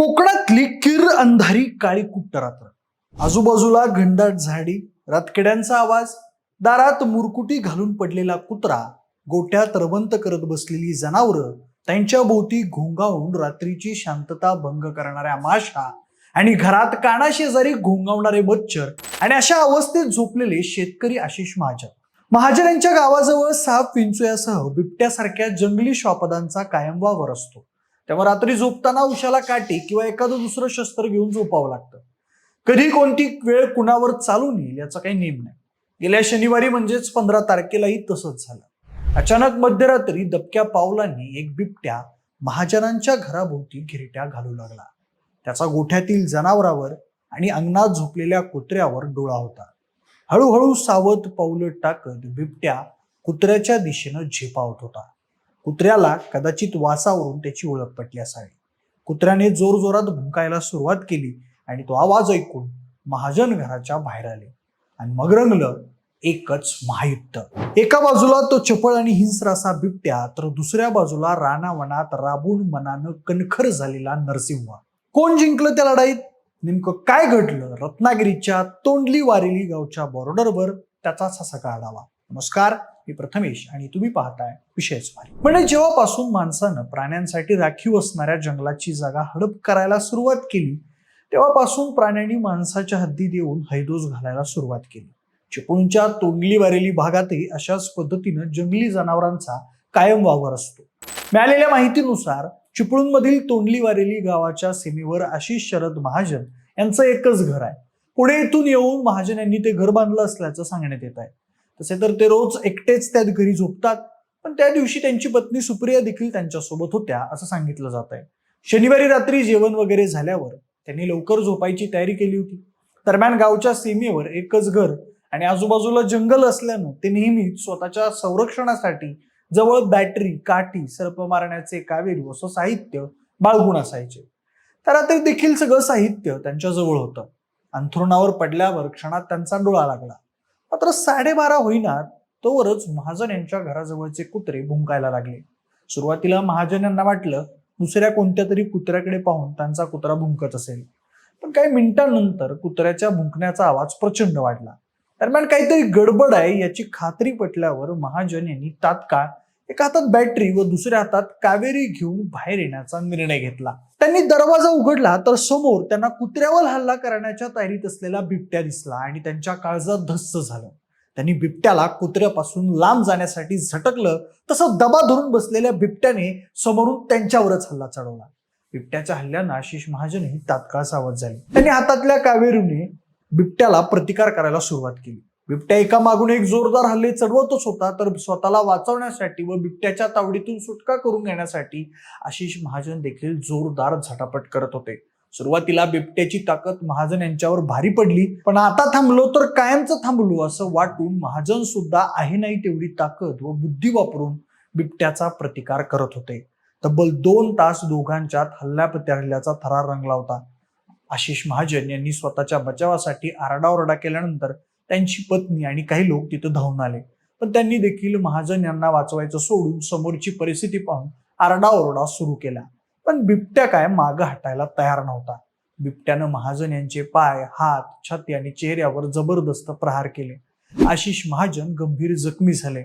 कोकणातली किर अंधारी काळी कुट्ट रात्र आजूबाजूला घनदाट झाडी रातकिड्यांचा आवाज दारात मुरकुटी घालून पडलेला कुत्रा गोट्यात रवंत करत बसलेली जनावरं त्यांच्या भोवती घोंगावून रात्रीची शांतता भंग करणाऱ्या माशा आणि घरात कानाशेजारी घोंगावणारे मच्छर आणि अशा अवस्थेत झोपलेले शेतकरी आशिष महाजन. महाजन यांच्या गावाजवळ साप विंचुयासह बिबट्यासारख्या जंगली श्वापदांचा कायम वावर असतो. तेव्हा रात्री झोपताना उशाला काठी किंवा एखादं दुसरं शस्त्र घेऊन झोपावं लागतं. कधी कोणती वेळ कुणावर चालून येईल याचा काही नेम नाही. गेल्या शनिवारी म्हणजेच पंधरा तारखेलाही तसंच झालं. अचानक मध्यरात्री दबक्या पावलांनी एक बिबट्या महाजनांच्या घराभोवती घिरट्या घालू लागला. त्याचा गोठ्यातील जनावरावर आणि अंगणात झोपलेल्या कुत्र्यावर डोळा होता. हळूहळू सावध पाऊल टाकत बिबट्या कुत्र्याच्या दिशेनं झेपावत होता. कुत्र्याला कदाचित वासावरून त्याची ओळख पटली असावी. कुत्र्याने जोरजोरात भुंकायला सुरुवात केली आणि तो आवाज ऐकून महाजन घराच्या बाहेर आले. आणि मग रंगलं एकच महायुद्ध एका बाजूला तो चपळ आणि हिंस्र असा बिबट्या तर दुसऱ्या बाजूला रानावनात राबून मनानं कणखर झालेला नरसिंह. कोण जिंकलं त्या लढाईत? नेमकं काय घडलं? रत्नागिरीच्या तोंडली वारेली गावच्या बॉर्डरवर त्याचाच असा आढावा. नमस्कार. मी प्रथमेश आणि तुम्ही पाहताय विषयच भारी. म्हणजे जेव्हापासून माणसानं प्राण्यांसाठी राखीव असणाऱ्या जंगलाची जागा हडप करायला सुरुवात केली तेव्हापासून प्राण्यांनी माणसाच्या हद्दीत येऊन हैदोस घालायला सुरुवात केली. चिपळूणच्या तोंगली वारेली भागातही अशाच पद्धतीनं जंगली जनावरांचा कायम वावर असतो. मिळालेल्या माहितीनुसार चिपळूणमधील तोंडली वारेली गावाच्या सीमेवर आशिष शरद महाजन यांचं एकच घर आहे. पुढे इथून येऊन महाजन यांनी ते घर बांधलं असल्याचं सांगण्यात येत आहे. तसे तर ते रोज एकटेच त्या घरी झोपतात पण त्या दिवशी त्यांची पत्नी सुप्रिया देखील त्यांच्यासोबत होत्या असं सांगितलं जात आहे शनिवारी रात्री जेवण वगैरे झाल्यावर त्यांनी लवकर झोपायची तयारी केली होती. दरम्यान गावच्या सीमेवर एकच घर आणि आजूबाजूला जंगल असल्यानं ते नेहमीच स्वतःच्या संरक्षणासाठी जवळ बॅटरी काठी सर्प मारण्याचे कावेरी असं साहित्य बाळगून असायचे. तर आता देखील सगळं साहित्य त्यांच्याजवळ होतं. अंथरुणावर पडल्यावर क्षणात त्यांचा डोळा लागला. मात्र साडेबारा होईना तोवरच महाजन यांच्या घराजवळचे कुत्रे भुंकायला लागले. सुरुवातीला महाजन यांना वाटलं दुसऱ्या कोणत्या तरी कुत्र्याकडे पाहून त्यांचा कुत्रा भुंकत असेल. पण काही मिनिटांनंतर कुत्र्याच्या भुंकण्याचा आवाज प्रचंड वाढला. दरम्यान काहीतरी गडबड आहे याची खात्री पटल्यावर महाजन यांनी तात्काळ एका हातात बॅटरी व दुसऱ्या हातात कावेरी घेऊन बाहेर येण्याचा निर्णय घेतला. त्यांनी दरवाजा उघडला तर समोर त्यांना कुत्र्यावर हल्ला करण्याच्या तयारीत असलेला बिबट्या दिसला आणि त्यांच्या काळजात धस्स झालं. त्यांनी बिबट्याला कुत्र्यापासून लांब जाण्यासाठी झटकलं तसं दबा धरून बसलेल्या बिबट्याने समोरून त्यांच्यावरच हल्ला चढवला. बिबट्याच्या हल्ल्यानं आशिष महाजनही तात्काळ सावध झाले. त्यांनी हातातल्या कावेरीने बिबट्याला प्रतिकार करायला सुरुवात केली. बिबट्या एका मागून एक जोरदार हल्ले चढवतच होता तर स्वतःला वाचवण्यासाठी व बिबट्याच्या तावडीतून सुटका करून घेण्यासाठी आशिष महाजन देखील जोरदार झटापट करत होते. सुरुवातीला बिबट्याची ताकद महाजन यांच्यावर भारी पडली पण आता थांबलो तर कायमचं थांबलो असं वाटून महाजन सुद्धा आहे नाही तेवढी ताकद व बुद्धी वापरून बिबट्याचा प्रतिकार करत होते. तब्बल दोन तास दोघांच्यात हल्ल्यापत्या हल्ल्याचा थरार रंगला होता. आशिष महाजन यांनी स्वतःच्या बचावासाठी आरडाओरडा केल्यानंतर त्यांची पत्नी आणि काही लोक तिथं धावून आले. पण त्यांनी देखील महाजन यांना वाचवायचं सोडून समोरची परिस्थिती पाहून आरडाओरडा सुरू केला. पण बिबट्या काय मागं हटायला तयार नव्हता. बिबट्यानं महाजन यांचे पाय हात छाती आणि चेहऱ्यावर जबरदस्त प्रहार केले. आशिष महाजन गंभीर जखमी झाले.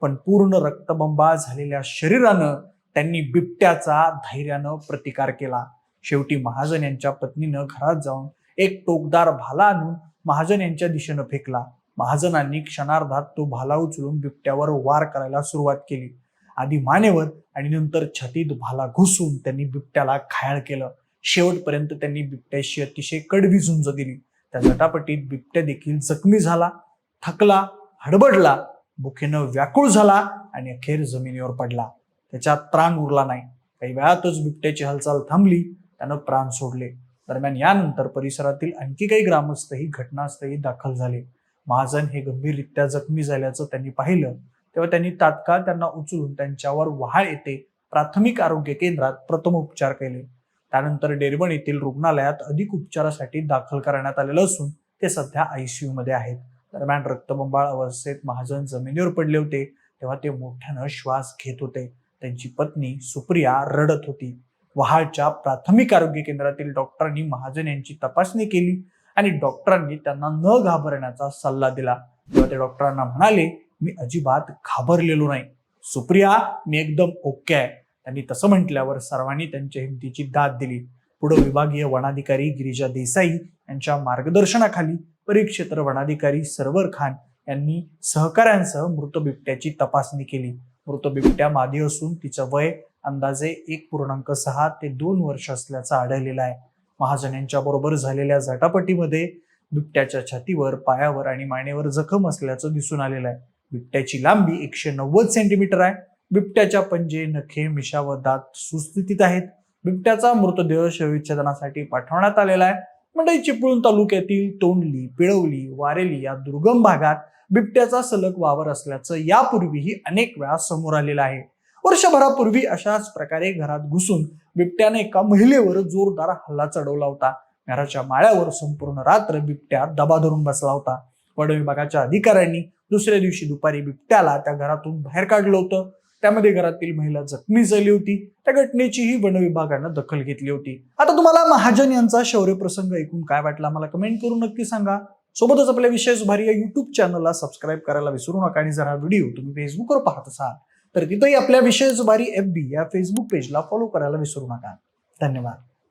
पण पूर्ण रक्तबंबा झालेल्या शरीरानं त्यांनी बिबट्याचा धैर्यानं प्रतिकार केला. शेवटी महाजन यांच्या पत्नीनं घरात जाऊन एक टोकदार भाला आणून महाजन यांच्या दिशेनं फेकला. महाजनांनी क्षणार्धात तो भाला उचलून बिबट्यावर वार करायला सुरुवात केली. आधी मानेवर आणि नंतर छातीत भाला घुसून त्यांनी बिबट्याला घायाळ केलं. शेवटपर्यंत त्यांनी बिबट्याशी अतिशय कडवी झुंज दिली त्या झटापटीत बिबट्या देखील जखमी झाला थकला हडबडला भुखेनं व्याकुळ झाला आणि अखेर जमिनीवर पडला. त्याच्यात त्राण उरला नाही. काही वेळातच बिबट्याची हालचाल थांबली त्यानं प्राण सोडले. दरम्यान यानंतर परिसरातील आणखी काही ग्रामस्थही घटनास्थळी दाखल झाले. महाजन हे गंभीररित्या जखमी झाल्याचं त्यांनी पाहिलं. तेव्हा त्यांनी तात्काळ त्यांना उचलून त्यांच्यावर वहाळ येथे प्राथमिक आरोग्य केंद्रात प्रथम उपचार केले. त्यानंतर डेरबण येथील रुग्णालयात अधिक उपचारासाठी दाखल करण्यात आलेलं असून ते सध्या आयसीयू मध्ये आहेत. दरम्यान रक्तबंबाळ अवस्थेत महाजन जमिनीवर पडले होते. तेव्हा ते मोठ्यानं श्वास घेत होते. त्यांची पत्नी सुप्रिया रडत होती. वहाळच्या प्राथमिक आरोग्य केंद्रातील डॉक्टरांनी महाजन यांची तपासणी केली आणि डॉक्टरांनी त्यांना न घाबरण्याचा सल्ला दिला. तेव्हा ते डॉक्टरांना म्हणाले मी अजिबात घाबरलेलो नाही. सुप्रिया मी एकदम ओके आहे. त्यांनी तसं म्हटल्यावर सर्वांनी त्यांच्या हिमतीची दाद दिली. पुढे विभागीय वनाधिकारी गिरिजा देसाई यांच्या मार्गदर्शनाखाली परिक्षेत्र वनाधिकारी सरवर खान यांनी सहकाऱ्यांसह मृत बिबट्याची तपासणी केली. मृत बिबट्या मादी असून तिचं वय अंदाजे एक पूर्णांक सहा ते दोन वर्ष असल्याचं आढळलेलं आहे. महाजन यांच्या बरोबर झालेल्या झटापटीमध्ये बिबट्याच्या छातीवर पायावर आणि मानेवर जखम असल्याचं दिसून आलेलं आहे. बिबट्याची लांबी एकशे नव्वद सेंटीमीटर आहे. बिबट्याच्या पंजे नखे मिशा व दात सुस्थितीत आहेत. बिबट्याचा मृतदेह शवविच्छेदनासाठी पाठवण्यात आलेला आहे. मंडई चिपळूण तालुक्यातील तोंडली पिळवली वारेली या दुर्गम भागात बिबट्याचा सलग वावर असल्याचं यापूर्वीही अनेक वेळा समोर आलेलं आहे. वर्षभरापूर्वी अशाच प्रकारे घरात घुसून बिबट्याने एका महिलेवर जोरदार हल्ला चढवला होता. घराच्या माळ्यावर संपूर्ण रात्र बिबट्या दबा धरून बसला होता. वन विभागाच्या अधिकाऱ्यांनी दुसऱ्या दिवशी दुपारी बिबट्याला त्या घरातून बाहेर काढलं होतं. त्यामध्ये घरातील महिला जखमी झाली होती. त्या घटनेचीही वन विभागानं दखल घेतली होती. आता तुम्हाला महाजन यांचा शौर्य प्रसंग ऐकून काय वाटला मला कमेंट करून नक्की सांगा. सोबतच आपल्या विशेष भारी या युट्यूब चॅनलला सबस्क्राईब करायला विसरू नका आणि जर हा व्हिडिओ तुम्ही फेसबुकवर पाहत असाल तर तिथंही आपल्या विशेष भारी एफ बी या फेसबुक पेजला फॉलो करायला विसरू नका. धन्यवाद.